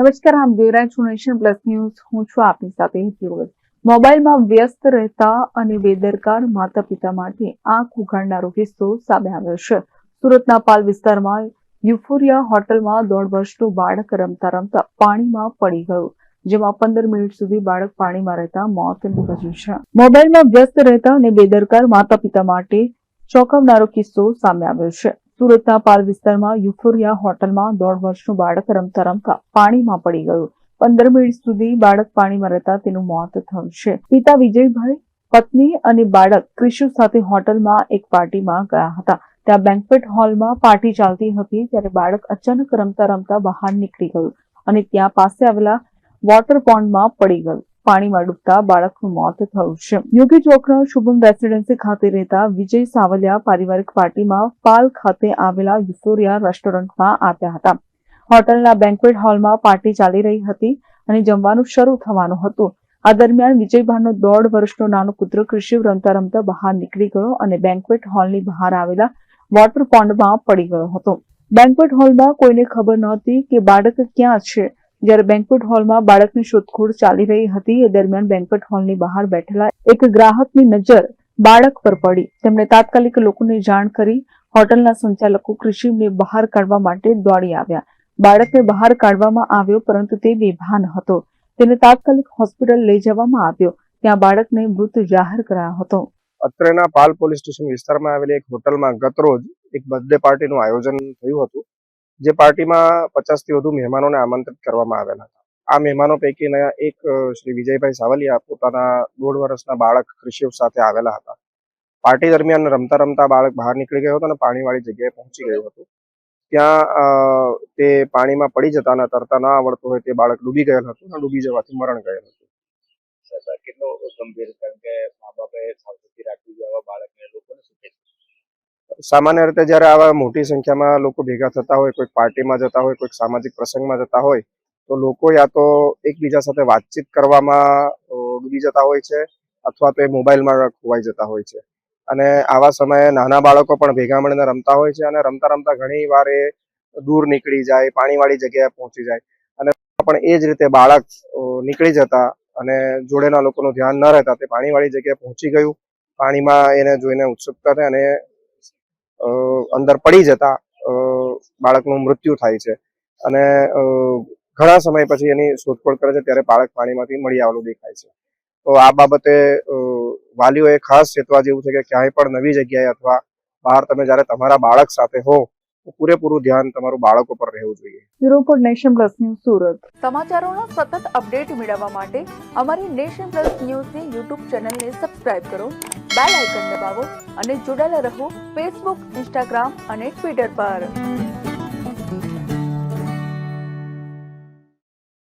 નમસ્કાર આપ જોઈ રહ્યા છો નેશન પ્લસ ન્યૂઝ. હું છું આપની સાથે વગર. મોબાઈલમાં વ્યસ્ત રહેતા અને બેદરકાર માતા પિતા માટે આંખ ઉઘાડનારો કિસ્સો સામે આવ્યો છે. સુરતના પાલ વિસ્તારમાં યુફોરિયા હોટલમાં દોઢ વર્ષનું બાળક રમતા રમતા પાણીમાં પડી ગયું, જેમાં પંદર મિનિટ સુધી બાળક પાણીમાં રહેતા મોત નીપજ્યું છે. મોબાઈલમાં વ્યસ્ત રહેતા અને બેદરકાર માતા પિતા માટે ચોંકાવનારો કિસ્સો સામે આવ્યો છે. સુરતના પાલ વિસ્તારમાં યુફોરિયા હોટલમાં દોઢ વર્ષનું બાળક રમતા રમતા પાણીમાં પડી ગયું. પંદર મિનિટ સુધી બાળક પાણીમાં રહેતા તેનું મોત થયું છે. પિતા વિજયભાઈ, પત્ની અને બાળક ક્રિશુ સાથે હોટલમાં એક પાર્ટીમાં ગયા હતા. ત્યાં બેન્કવેટ હોલમાં પાર્ટી ચાલતી હતી ત્યારે બાળક અચાનક રમતા રમતા બહાર નીકળી ગયું અને ત્યાં પાસે આવેલા વોટર પોન્ડમાં પડી ગયું. પાણીમાં ડૂબતા બાળકનું મોત થયું છે. યોગી ચોકના શુભમ રેસિડેન્સી ખાતે રહેતા વિજય સાવલિયા પારિવારિક પાર્ટીમાં પાલ ખાતે આવેલા યુસોરિયા રેસ્ટોરન્ટમાં આવ્યા હતા. હોટલના બેન્ક્વેટ હોલમાં પાર્ટી ચાલી રહી હતી અને જમવાનું શરૂ થવાનું હતું. આ દરમિયાન વિજયભાઈનો દોઢ વર્ષનો નાનો પુત્ર કૃષિ રમતા રમતા બહાર નીકળી ગયો અને બેન્ક્વેટ હોલની બહાર આવેલા વોટર પોન્ડમાં પડી ગયો હતો. બેન્ક્વેટ હોલમાં કોઈને ખબર નહોતી કે બાળક ક્યાં છે. જ્યારે બેન્કવેટ હોલમાં બાળકની શોધખોળ ચાલી રહી હતી, એ દરમિયાન બેન્કવેટ હોલની બહાર બેઠેલા એક ગ્રાહકની નજર બાળક પર પડી. તેમણે તાત્કાલિક લોકોને જાણ કરી, હોટલના સંચાલકો કૃષિને બહાર કાઢવા માટે દોડી આવ્યા. બાળકને બહાર કાઢવામાં આવ્યો, પરંતુ તે બેભાન હતો. તેને તાત્કાલિક હોસ્પિટલ લઈ જવામાં આવ્યો. ત્યાં બાળકને મૃત જાહેર કરાયો હતો. અત્રેના પાલ પોલીસ સ્ટેશન વિસ્તારમાં આવેલી એક હોટલમાં ગતરોજ એક બર્થડે પાર્ટીનું આયોજન થયું હતું. જે પાર્ટીમાં પચાસથી વધુ મહેમાનોને આમંત્રિત કરવામાં આવેલા હતા. આ મહેમાનો પૈકીના એક શ્રી વિજયભાઈ સાવલિયા પોતાના દોઢ વર્ષના બાળક કૃષિવ સાથે આવેલા હતા. પાર્ટી દરમિયાન રમતા રમતા બાળક બહાર નીકળી ગયો હતો અને પાણીવાળી જગ્યાએ પહોંચી ગયું હતું. ત્યાં તે પાણીમાં પડી જતા અને તરતા ના આવડતું હોય તે બાળક ડૂબી ગયેલ હતું અને ડૂબી જવાથી મરણ ગયેલ હતું. કેટલો ગંભીર કારણ કે મા બાપે સાવચેતી રાખવી જોઈએ આવા બાળકને લોકોને શું કહેશો સામાન્ય રીતે જ્યારે આવા મોટી સંખ્યામાં લોકો ભેગા થતા હોય, કોઈક પાર્ટીમાં જતા હોય, કોઈક સામાજિક પ્રસંગમાં જતા હોય, તો લોકો યા તો એકબીજા સાથે વાતચીત કરવામાં ડૂબી જતા હોય છે અથવા તો એ મોબાઈલમાં ખોવાઈ જતા હોય છે. અને આવા સમયે નાના બાળકો પણ ભેગા મળીને રમતા હોય છે અને રમતા રમતા ઘણી વાર એ દૂર નીકળી જાય, પાણીવાળી જગ્યાએ પહોંચી જાય. અને પણ એ જ રીતે બાળક નીકળી જતા અને જોડેના લોકોનું ધ્યાન ન રહેતા તે પાણીવાળી જગ્યાએ પહોંચી ગયું. પાણીમાં એને જોઈને ઉત્સુકતા થઈ અને અંદર પડી જતા બાળકનું મૃત્યુ થાય છે. અને ઘણા સમય પછી એની શોધખોળ કરે છે, ત્યારે બાળક પાણીમાંથી મળી આવેલું દેખાય છે. તો આ બાબતે વાલીઓએ ખાસ ચેતવા જેવું છે કે ક્યાંય પણ નવી જગ્યાએ અથવા બહાર તમે જ્યારે તમારા બાળક સાથે હો પૂરેપૂરું ધ્યાન તમારું બાળકો પર રહેવું જોઈએ. Bureau for nation plus news Surat. સમાચારોનો સતત અપડેટ મેળવવા માટે અમારી નેશન પ્લસ ન્યૂઝની યુટ્યુબ ચેનલને સબસ્ક્રાઇબ કરો બેલ આઇકન દબાવો અને જોડાયેલા રહો ફેસબુક ઇન્સ્ટાગ્રામ અને ટ્વિટર પર.